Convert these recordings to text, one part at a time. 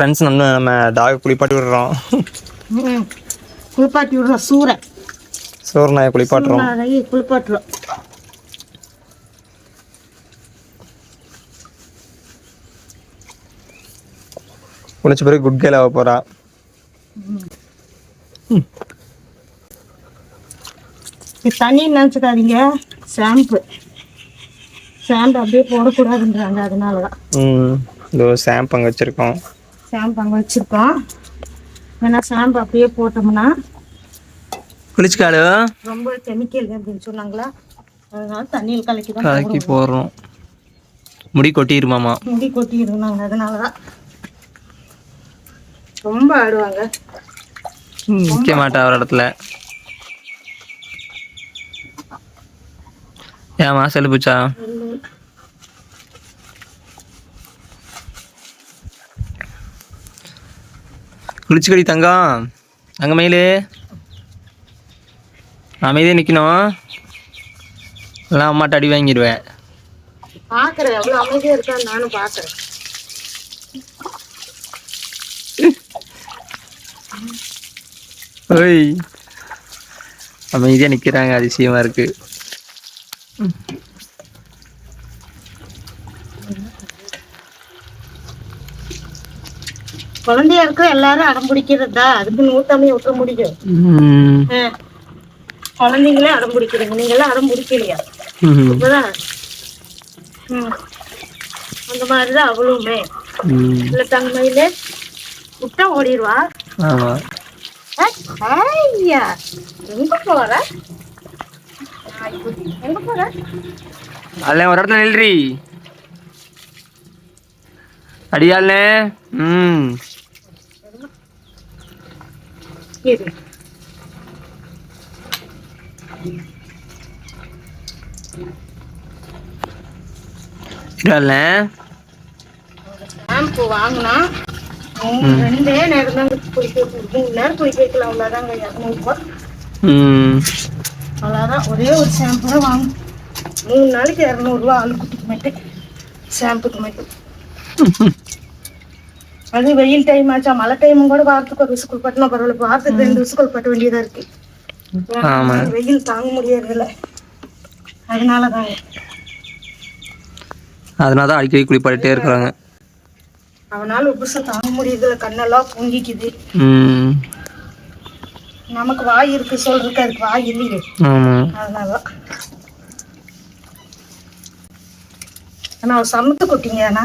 Friends நம்ம நம்ம talk குளிப்பாட்டி விடுறோம். குளிப்பாட்டி விடுறோம் சூறை. சோறு நாயை குளிப்பாட்டுறோம். குளிப்பாட்டுறோம். குளிச்ச பிறகு குட் கேல் ஆக இது தண்ணி நினச்சிக்காதீங்க. ஷாம்பு ஷாம்பு அப்படியே போடக்கூடாதுன்றாங்க அதனால தான் இதோ ஷாம்பு அங்கே வச்சுருக்கோம். ஷாம்பு அங்கே வச்சுருக்கோம். ஏன்னா ஷாம்பு அப்படியே போட்டோம்னா. குளிச்சுக்காலு? ரொம்ப கெமிக்கல் அப்படின்னு சொன்னாங்களா? அதனால தண்ணியில் கலக்கி தான் கலக்கி போடுறோம். முடி கொட்டிருமாமா? முடி கொட்டிடுவோம் நாங்கள் அதனால தான் ரொம்ப ஆடுவாங்க நிற்க மாட்டா ஒரு இடத்துல. ஏமா செலுப்புச்சா குளிச்சுக்கடி தங்கம். அங்கே மயிலு. அமைதியே நிற்கணும் எல்லாம் அம்மாட்ட அடி வாங்கிடுவேன். பார்க்குறேன் எவ்வளோ அமைதியாக இருக்கான்னு நானும் பார்க்குறேன் ஓய். அமைதியாக நிற்கிறாங்க அதிசயமாக இருக்கு. குழந்தையா இருக்க எல்லாரும் அடம் பிடிக்கிறதா? அதுக்கு நூத்தாமையை விட்ட முடியும். குழந்தைங்களே அடம் பிடிக்கிறீங்க நீங்களாம் அடம் பிடிக்கலையா? அந்த மாதிரி தான் அவளுமே. இல்லை தங்கமையில விட்டா ஓடிடுவா. ஐயா. எங்க போற? எங்க போற? அல்ல ஒரு இடத்துல நில்றி. அடியாள்னே ம் இரு அடியாள்னே ஷாம்பு வாங்கினா ரெண்டே நேரம் தான் குளிக்க. மூணு நேரம் குளிக்க வைக்கலாம். அவ்வளோதாங்க இரநூறுபா அவ்வளோதான் ஒரே ஒரு ஷாம்பு தான் வாங்கும் மூணு நாளைக்கு இரநூறுவா. ஆளுக்குட்டிக்கு மட்டும். ஷாம்புக்கு மட்டும். அது வெயில் டைம் ஆச்சா மழை டைமும் கூட வாரத்துக்கு ஒரு விசுக்குள் பட்டினா பரவாயில்ல வாரத்துக்கு ரெண்டு விசுக்குள் பட்ட வேண்டியதா இருக்கு. வெயில் தாங்க முடியறதில்ல. அதனால தாங்க அதனால தான் அடிக்கடி குளிப்பாடிட்டே இருக்கிறாங்க. அவனால உபுசம் தாங்க முடியறதில்ல கண்ணெல்லாம் பொங்கிக்குது. நமக்கு வாய் இருக்கு சொல்றதுக்கு அதுக்கு வாய் இல்லையே. ஆமாம் அதனால ஆனா அவ சமத்து கொட்டிங்க அண்ணா.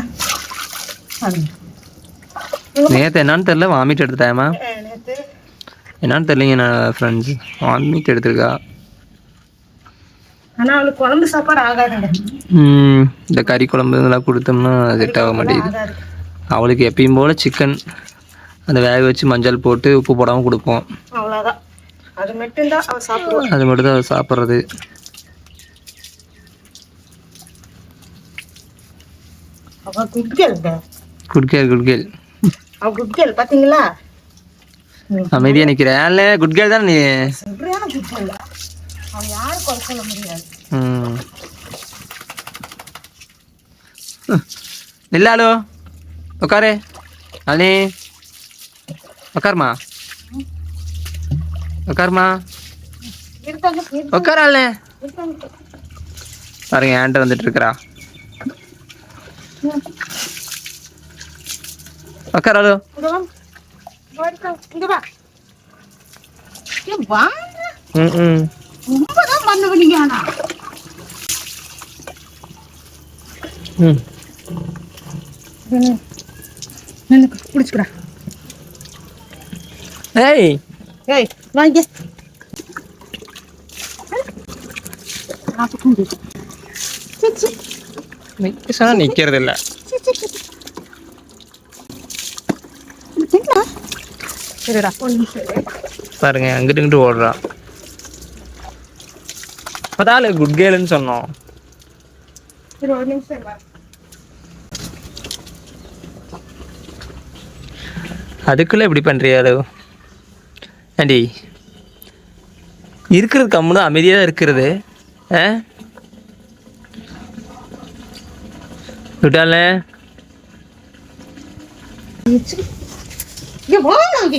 நேற்று என்னன்னு தெரில வாமிட் எடுத்துட்டாயம்மா. என்னன்னு தெரியலைங்க நான் ஃப்ரெண்ட்ஸ் வாமிட் எடுத்திருக்கா. ஆனா அவளுக்கு குழம்பு சாப்பாடு ஆகாதுங்க. ம் இந்த கறி குழம்பு இதெல்லாம் கொடுத்தோம்னா செட் ஆக மாட்டேங்குது. அவளுக்கு எப்பயும் போல் சிக்கன் அந்த வேக வச்சு மஞ்சள் போட்டு உப்பு போடாமல் கொடுப்போம். அவ்வளவுதான். அது மட்டும்தான் அவ சாப்பிடுவா. அது மட்டும் தான் சாப்பிட்றது. அவ good girl good girl good girl அவ குட்கேல் பாத்தீங்களா நிற்கிறேன் ஏன்ல குட் கேர் தானே நீ? சரியான குட்கேல் அவ யாரும் குறை சொல்ல முடியாது. நில்லாலோ உட்காரு அனி உட்காருமா உட்காருமா இருக்காங்க இரு- உட்கார அண்ணே. இருக்காங்க. பாருங்க ஏன்ட்ட வந்துட்டு இருக்கிறா உட்கார அலோ இங்க வா. இங்க வா, இருக்காங்க. இங்க வா ஏன் வாங்க ம் ம் ரொம்பதான் பண்ணுவீங்க ஆனா ம் எனக்கு பிடிச்சிக்கிறேன் ஏய். ஏய் வாங்க. நிற்கிறது இல்லை சி, சி, சி. இது தின்னா? சரிடா ஒரு நிமிஷம் இரு. பாருங்க அங்கிட்டு இங்கிட்டு ஓடுறா. அதால குட் கேர்ள்னு சொன்னோம். அதுக்குள்ள இப்படி பண்றியாலோ ஏண்டி? இருக்கிறது கம்முன்னு அமைதியாக இருக்கிறது ஆ? விட்டாலே? இங்க வா. இங்க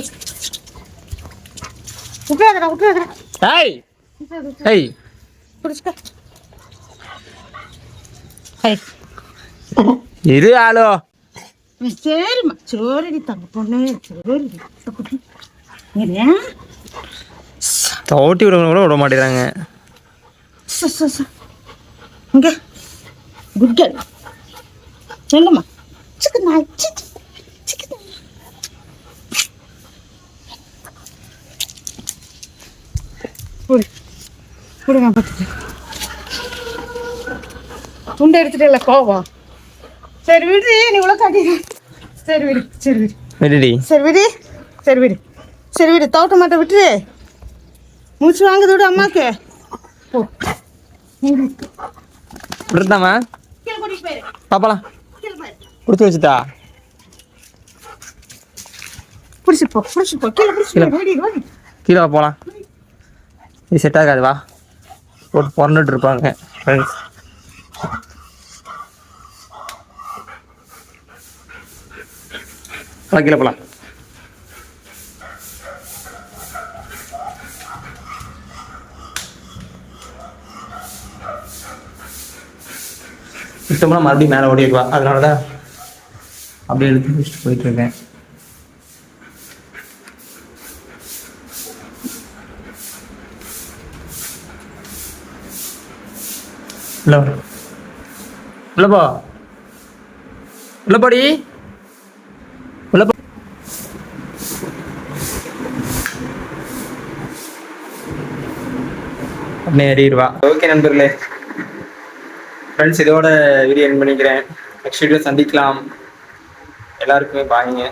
விட்டுறாதடா விட்டுறாதடா ஹேய் ஹேய் பிடிச்சிக்க. ஹை இரு ஆளோ. சரிம்மா. சோரடி தங்க பொண்ணு. சோரடி கூட விட மாட்டேங்கிறாங்க. ச. இங்க. Good girl. நாய் சிக்கன் சிக்கன் போடு நான் பார்த்துக்கிறேன் துண்டை எடுத்துட்டேல கோவம் சரி விடு நீ இவ்வளோ காட்டிடு சரி விடு சரி விடு. விடுடி. சரி விடு சரி விடு. சரி விடு தோட்ட மாட்டை விட்டுரு. மூச்சு வாங்குது விடு அம்மாக்கு போ. விடுதாமா பாப்பலாம். பிடிச்சி வச்சுட்டா? பிடிச்சி போ பிடிச்சி போ. கீழே பிடிச்சி கீழே. போகலாம் இது செட் ஆகாது வா. போட்டு பிறந்துட்டு இருப்பாங்க. ஃப்ரெண்ட்ஸ் வா கீழே போகலாம் சுத்தமாக மறுபடியும் மேலே ஓடிடுவா அதனால தான் அப்படியே எடுத்து வச்சுட்டு போயிட்டுருக்கேன் இருக்கேன் உள்ள வா. உள்ள போ உள்ள போடி உள்ள போ அப்படியே ஏறிடுவா ஓகே நண்பர்களே. ஃப்ரெண்ட்ஸ் இதோட வீடியோ என் பண்ணிக்கிறேன். நெக்ஸ்ட் வீடியோ சந்திக்கலாம். எல்லாருக்குமே பாய்ங்க